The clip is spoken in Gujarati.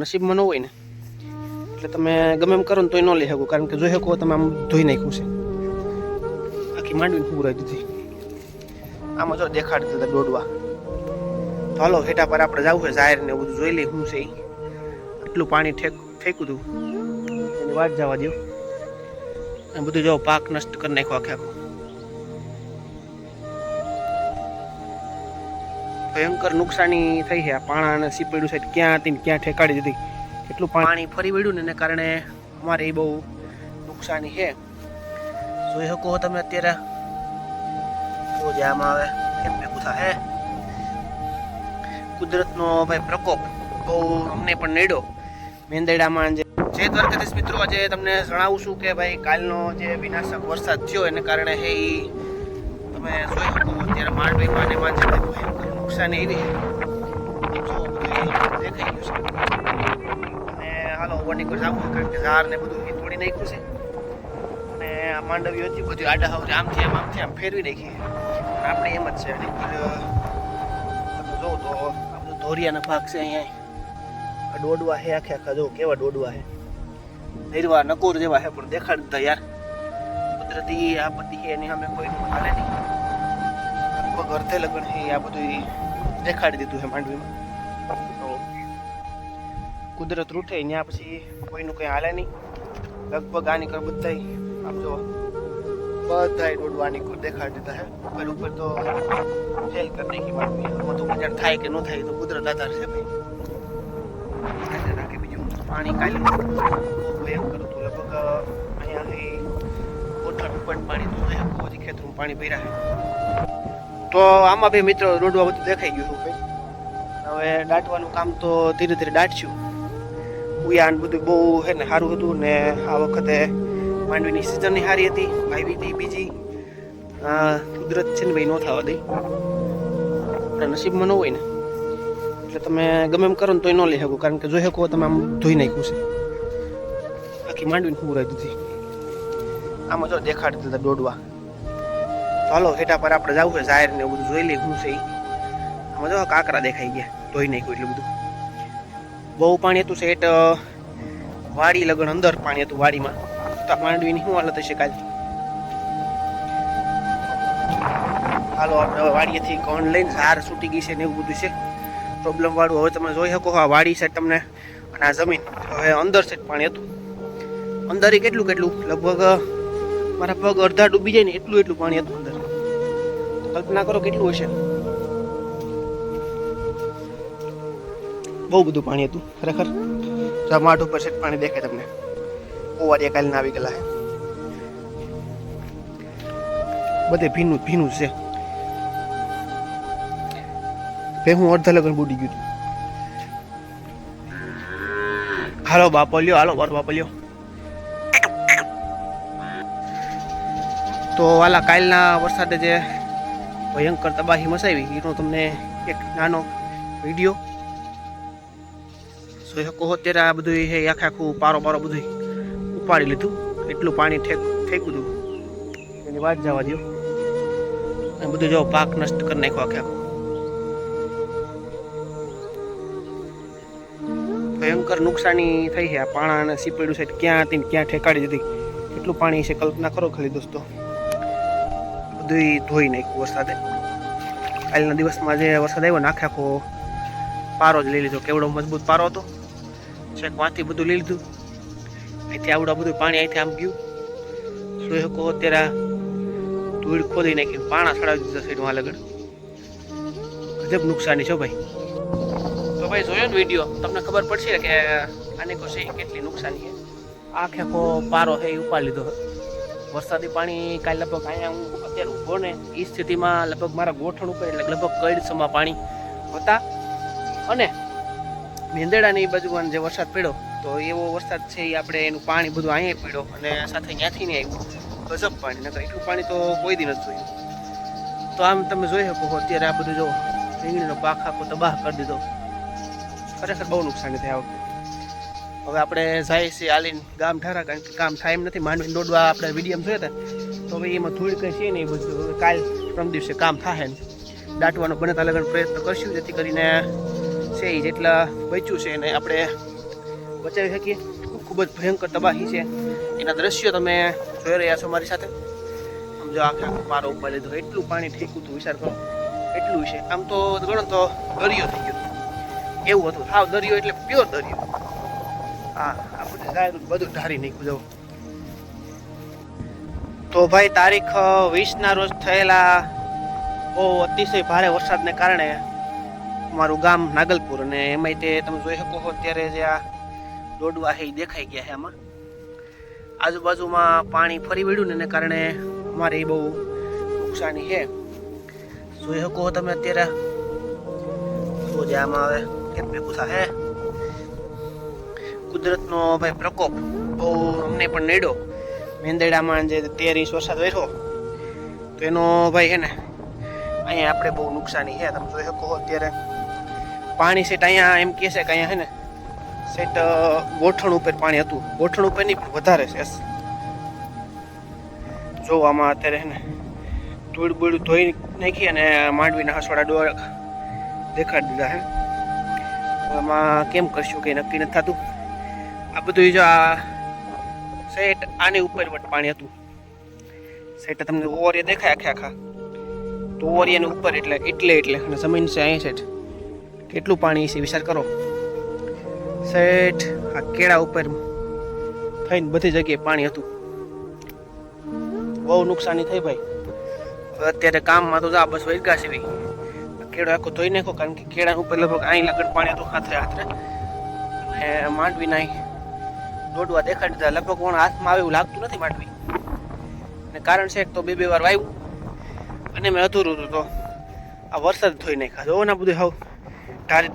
નસીબમાં ન હોય ને, એટલે તમે ગમે એમ કરો ને તોય ન લઈ શકો, કારણ કે જોઈ શકો તમે આમ ધોઈ નાખ્યું છે. આખી માંડવીને રહી દીધી. આમાં જો દેખાડી દીધા દોડવા. તો હાલો, હેઠા પર આપણે જવું છે જાહેર ને બધું જોઈ લઈ શું છે. આટલું પાણી ઠેક ફેંકું હતું એની વાત જવા દો બધું જો પાક નષ્ટ કરી નાખ્યો આખે આખો. ભયંકર નુકસાની થઈ છે. પાણા અને સીપડ્યું સાઈડ ક્યાં હતી ને ક્યાં ઠેકાડી દીધી? કેટલું પાણી ફરી વળ્યું ને એને કારણે અમારે એ બહુ નુકસાની છે. જોઈ શકો તમે અત્યારે. બહુ જ આમાં આવે. કેમ ભેગું થાય કુદરતનો ભાઈ પ્રકોપ બહુ અમને પણ નડ્યો. મેંદરડામાં જે જે દ્વારકાધીશ મિત્રો, આજે તમને જણાવું છું કે ભાઈ કાલનો જે વિનાશક વરસાદ થયો, એને કારણે હે ઈ તમે જોયું હતું અત્યારે માંડવીમાં ને એમાં જે ભયંકર નુકસાની રહી જો દેખાઈ ગયું છે. અને હાલો ઓવરની પર જાવું કારણ કે ઝાર ને બધું એ તોડી નાખ્યું છે. અને આ માંડવી હતી, બધી આડા હાવરી આમથી આમ આમથી આમ ફેરવી નાખી. આપણે એમ જ છે અને તમે તો આપણું ધોરિયાના ભાગ છે અહીંયા. આ દોડવા હે, આખે આખા જો, કેવા દોડવા હે. નિર્વા નકોર જેવા હે, પણ દેખાડ દીધા યાર. કુદરતી આપત્તિ એની સામે કોઈ હાલે નહીં. લગભગ અર્ધે લગ્ન છે આ બધું દેખાડી દીધું છે માંડવીમાં. તો કુદરત રૂઠે ત્યાં પછી કોઈનું કંઈ હાલે નહીં. લગભગ આની કર બધા આમ જો, બધાય દોડવાની કર દેખાડી દીધા છે. ઉપર ઉપર તો ફેલ કરી નાખી માંડવી. બધું મજા થાય કે ન થાય તો કુદરત આધાર છે ભાઈ. રાખે બીજું પાણી કાલે એમ કરું તું લગભગ અહીંયાથી ગોઠણ ઉપર પાણી તો જોઈએ બધી ખેતરમાં પાણી ભર્યા છે. તો આમાં બી મિત્રો રોડવા બધું દેખાઈ ગયું હતું ભાઈ. હવે દાટવાનું કામ તો ધીરે ધીરે દાટશું ઉયાન બધું બહુ હે ને સારું હતું ને આ વખતે માંડવીની સિઝનની સારી હતી, ભાઈ હતી બીજી. કુદરત છે ને ભાઈ ન થવા દઈ આપણા નસીબમાં ન હોય ને. એટલે તમે ગમે એમ કરો ને તોય ન લઈ શકો, કારણ કે જોઈ શકો તમે આમ ધોઈ નાખ્યું છે. આખી માંડવીને ફૂરાઈ દીધી આમાં જો દેખાડી દીધા દોડવા. ચાલો હેઠા પર આપણે જવું છે, જાહેર ને બધું જોઈ લઈએ હું છે. આમાં જો કાંકરા દેખાઈ ગયા, ધોઈ નાખ્યું એટલું બધું. બહુ પાણી હતું સેટ વાડી લગન અંદર પાણી હતું વાડીમાં. તો માંડવીની શું હાલત હશે કાલે? હાલો, આપણે વાડીએથી કોણ લઈને હાર છૂટી ગઈ છે ને એવું બધું છે. પ્રોબ્લેમ વાળું હવે તમે જોઈ શકો આ વાડી છે તમને, અને આ જમીન. હવે અંદર સાઈડ પાણી હતું. અંદર કેટલું કેટલું? લગભગ મારા પગ અડધા ડૂબી જાય ને એટલું એટલું પાણી હતું અંદર. કલ્પના કરો કેટલું હશે? બહુ બધું પાણી હતું, ખરેખર. માઠ ઉપર સેટ પાણી દેખાય તમને. ઓવાડિયા કાલના આવી ગયેલા બધે ભીનું ભીનું છે. છે હું અડધા લગન બુડી ગયું હતું. હાલો બાપો, લ્યો, હાલો, મારો બાપો, લ્યો. તો વાલા કાલના વરસાદે જે ભયંકર તબાહી મચાવી. એનો તમને એક નાનો વીડિયો જોઈ શકો હો. અત્યારે આ બધું હે, આખે આખું પારો પારો બધું ઉપાડી લીધું. એટલું પાણી ફેંકું હતું. એની વાત જવા દો અને બધું જો પાક નષ્ટ કરી નાખ્યો આખે ભયંકર નુકસાની થઈ છે. આ પાણા અને સીપેડું સાઈડ ક્યાં હતી ક્યાં ઠેકાડી દીધી. એટલું પાણી છે, કલ્પના કરો ખાલી દોસ્તો. બધું ધોઈ નાખ્યું વરસાદે. કાલના દિવસમાં જે વરસાદ આવ્યો ને આખે આખો પારો જ લઈ લીધો. કેવડો મજબૂત પારો હતો. છેક વાંથી બધું લઈ લીધું. અહીંથી આવડું બધું પાણી અહીંથી આમ ગયું. જોઈ શકો અત્યારે ધૂળ ખોદી નાખી પાણા સડાવી દીધા સાઈડમાં લગડ ગજબ નુકસાની છે ભાઈ. તો ભાઈ જોયો ને વીડિયો તમને ખબર પડશે કે આને કો કેટલી નુકસાની છે. આખે આખો પારો છે એ ઉપાડી લીધો. વરસાદી પાણી કાલે લગભગ અહીંયા હું અત્યારે ઊભો ને એ સ્થિતિમાં લગભગ મારા ગોઠણ ઉપર એટલે લગભગ કડસમાં પાણી હતા. અને મેંદડાની બાજુમાં જે વરસાદ પડ્યો, તો એવો વરસાદ છે એ આપણે એનું પાણી બધું અહીંયા પડ્યો અને સાથે ત્યાંથી નહીં આવ્યું. ગજબ પાણી, નકર એટલું પાણી તો કોઈ દી નથી જોયું. તો આમ તમે જોઈ શકો અત્યારે આ બધું જો રીંગણીનો પાક આખો તબાહ કરી દીધો. ખરેખર બહુ નુકસાની થયા વખતે. હવે આપણે જાય છે આલીને ગામ ઠારા, કારણ કે કામ થાય એમ નથી માંડવી દોડવા આપણે વિડીયમ જોઈએ તો હવે એમાં થોડી કંઈ છે નહીં, બધું. હવે કાલ પ્રમ દિવસે કામ થાય ને. દાટવાનો બને ત્યાં લગન પ્રયત્ન કરશું, જેથી કરીને છે એ જેટલા બચ્યું છે એને આપણે બચાવી શકીએ. ખૂબ જ ભયંકર તબાહી છે. એના દ્રશ્યો તમે જોઈ રહ્યા છો મારી સાથે. સમજો આખે આખો પારો ઉપર લીધો, એટલું પાણી ઠેકું હતું વિચાર કરો. એટલું છે. આમ તો ગણો તો દરિયો થઈ ગયો. એવું હતું. હાવ દરિયો એટલે પ્યોર દરિયો. હા, આપણે ધારી બધું નાખ્યું જવું તો ભાઈ, તારીખ વીસના રોજ થયેલા બહુ અતિશય ભારે વરસાદને કારણે અમારું ગામ નાગલપુર અને એમાંય તે તમે જોઈ શકો છો અત્યારે જે આ દોડવા છે એ દેખાઈ ગયા છે આમાં. આજુબાજુમાં પાણી ફરી વળ્યું ને એને કારણે અમારે એ બહુ નુકસાની છે જોઈ શકો તમે અત્યારે. શું જે આમાં હવે કેમ ભેગું થાય કુદરતનો ભાઈ પ્રકોપ બહુ અમને પણ નડ્યો. મેંદરડામાં જે તેર ઇંચ વરસાદ વર્યો તો એનો ભાઈ હે ને, અહીંયા આપણે બહુ નુકસાની છે. તમે જોઈ શકો અત્યારે પાણી સેટ અહીંયા એમ કહે છે કે અહીંયા હે ને સેટ ગોઠણ ઉપર પાણી હતું. ગોઠણ ઉપર નહીં પણ વધારે છે. જો આમાં અત્યારે હે ને ધૂળ બૂળ ધોઈ નાખી અને માંડવીના હસવાડા ડોળ દેખાડી દીધા હે એમાં કેમ કરશું કંઈ નક્કી નથી થતું. આ બધું જો આ સેટ આની ઉપર વટ પાણી હતું. સેટ તમને ઓવરિયા દેખાય આખે આખા. તો ઓવરિયાની ઉપર એટલે એટલે એટલે. અને જમીન છે અહીં સેટ કેટલું પાણી છે વિચાર કરો. સેટ આ કેળા ઉપર થઈને બધી જગ્યાએ પાણી હતું. બહુ નુકસાની થઈ ભાઈ. અત્યારે કામમાં તો જા, બસ વૈગા છે કેળો આખો ધોઈ નાખો કારણ કે કેળા ઉપર લગભગ અહીં લગડ પાણી હતું હાથે હાથે અને માંડવી નાઈ. દોડવા દેખાડી દીધા લગભગ કોણ હાથમાં આવે એવું લાગતું નથી માંડવી અને કારણ છે તો બે બે વાર વાવ્યું અને મેં અધૂરું હતું તો આ વરસાદ ધોઈ નાખ્યા. જોવો ને બધું હાવ. ઢારી